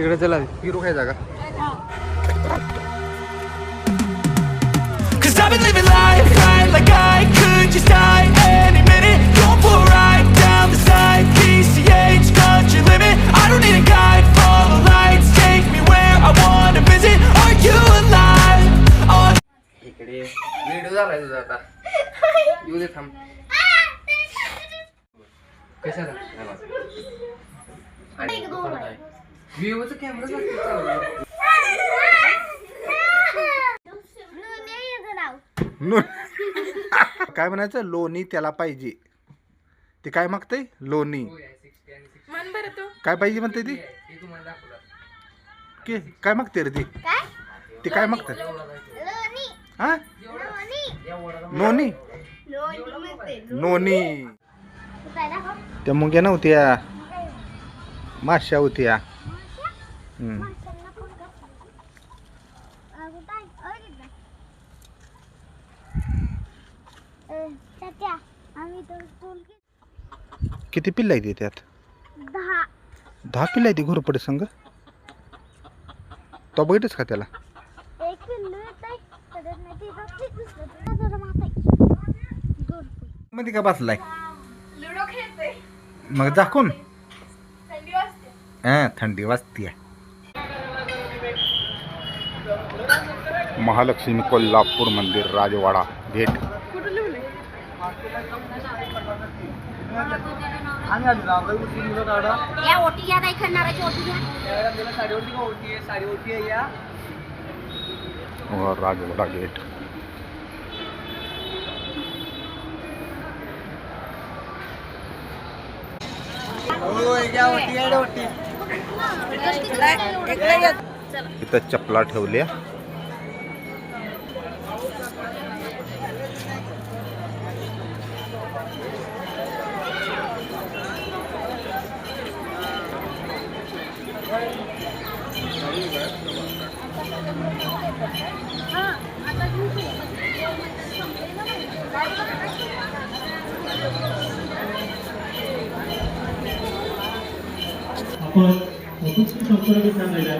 तिकडे चला हिरो काय जागा? Oh, इकडे व्हिडिओ झालाय तुझा आता येऊ दे थांब कशाला आणि व्ह्यूचा कॅमेरा नो काय म्हणायचं? लोणी त्याला पाहिजे. ते काय मागतंय? लोणी. काय पाहिजे म्हणते ती? के काय मागते रे ती? ती काय मागते हा? नोनी नोनी त्या मुंग्या नव्हत्या. माश्या होत्या हम्म. आम्ही तर टोल किती पिल्ला आहे त्यात दहा. दहा पिल्ला आहे ती घोरपडे संघ तो बघितच का त्याला? मध्ये का बसलाय? मग दाखवून. थंडी वाजते. हा थंडी वाजतीये. महालक्ष्मी कोल्हापूर मंदिर राजवाडा भेट या ओटी घ्या नाही खंडाराची ओटी घ्या. व राजवाडा गेट. इथं चपला ठेवल्या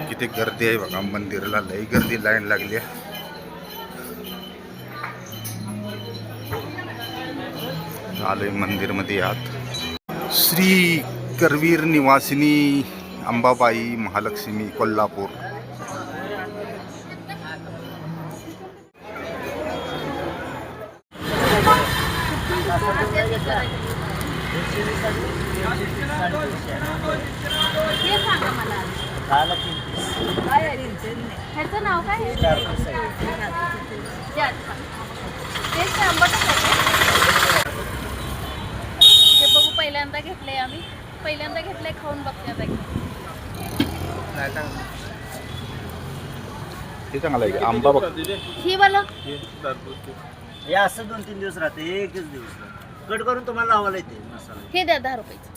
किती गर्दी आहे बघा मंदिरला लई गर्दी लाईन लागली आहे. आलोय मंदिरमध्ये आत श्री करवीर निवासिनी अंबाबाई महालक्ष्मी कोल्हापूर. हे सांगा मला ह्याचं नाव काय आहे? जे अच्छा. तेच ते आंबटच आहे का? बघू पहिल्यांदा घेतलंय आम्ही पहिल्यांदा घेतलंय खाऊन बघते आता हे चांगलं आहे आंबा बघ ही वाला हे असं दोन तीन दिवस राहते एकच दिवस राहते. कट करून तुम्हाला लावायला येते मसाला. हे द्या दहा रुपयाचं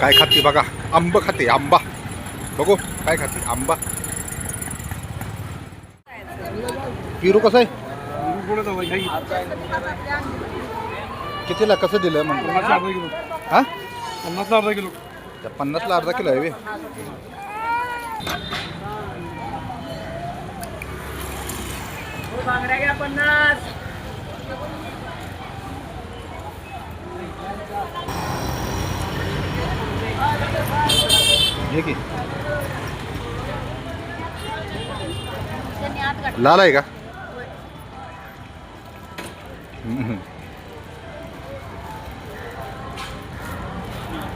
काय खाते बघा? आंब खाते आंबा. बघू काय खाते? आंबा. पिरू कसं आहे? कितीला? कसं दिलं म्हणतो हा? त्या पन्नासला अर्धा किलो आहे बे. बांगड्या घ्या पन्नास लाल आहे का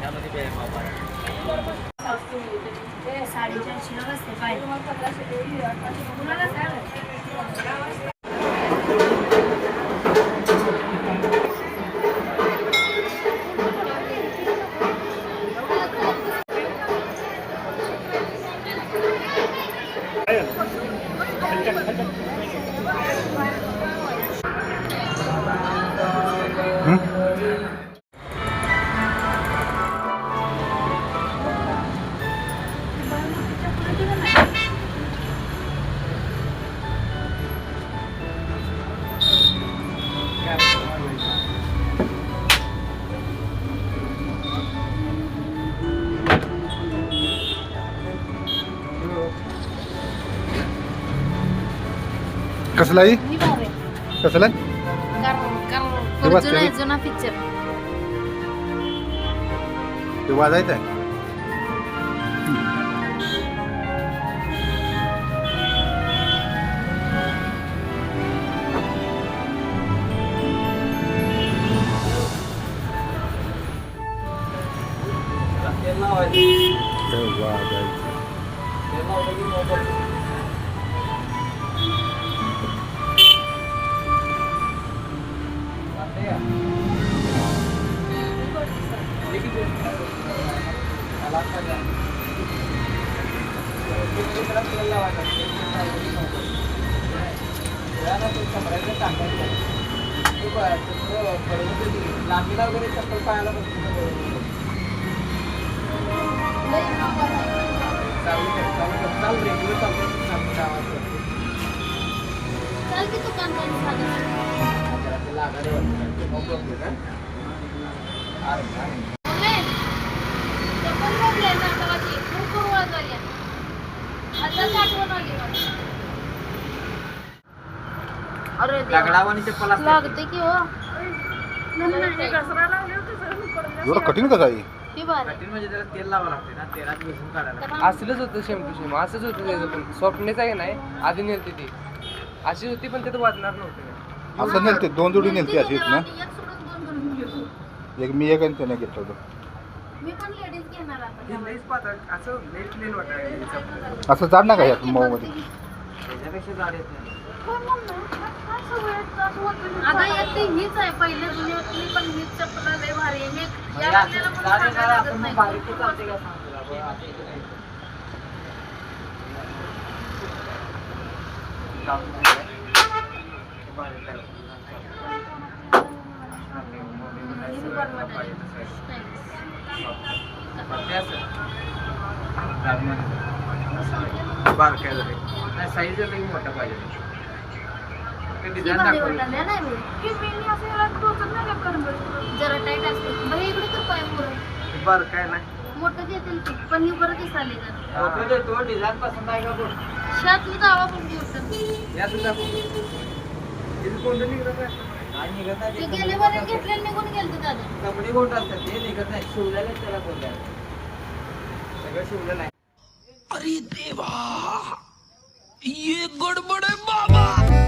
त्यामध्ये कसला आहे. कसला आहे ते वाचते जुना मी. जुना पिक्चर ते वाजायचं आहे भरपूर वेळ झाली आहे. आताच आठवण आली दगडावानी चप्पल असते लागते की हो. एवढं कठीण कसं आहे कठीण म्हणजे त्याला तेल लावावं लागते ना तेलात भिजून काढायला लागते. असलंच होतं सेम टू सेम असंच होतं त्याचं पण. स्वप्नेच आहे नाही आधी नेलती ती. अशी होती पण त्यात वाजणार नव्हतं. असं नेलते दोन जोडी नेलते अशी ना? एक सोडून दोन करून घेऊ. एक मी एक आणि त्याने घेतलं होतं. मी पण लेडीज घेणार आता हे लईच पातळ असं लई प्लेन वाटायला चप्पल असं जाड ना का यात मऊ मध्ये. त्याच्यापेक्षा जाड येत नाही. आता एक ती हीच आहे. पहिले जुन्यातली पण हीच चप्पल लय भारी आहे. या आपल्याला पण सांगायला लागत नाही. जाडमध्ये. बारक्या size जरी मोठा पाहिजे. ते ती डिझाईन भारी दाखवली वाटायला नाही बरं. जरा टाईट असते. बरं इकडे तर पाय पुढं बारका आहे ना मोठं देतील ती पण ही बरं दिसाली जरा. फोटो देतो डिझाईन पसंत आहे का दावा पण या कोणतं निघत आहे नाही निघत नाही ते ते गेले बरे घेतले आणि निघून गेलते दादा. कपडे कोणतं असतात? ते निघत नाही. शिवलेलं त्याला बोलल्या सगळं शिवलं नाही अरे देवा ये गडबड है बाबा.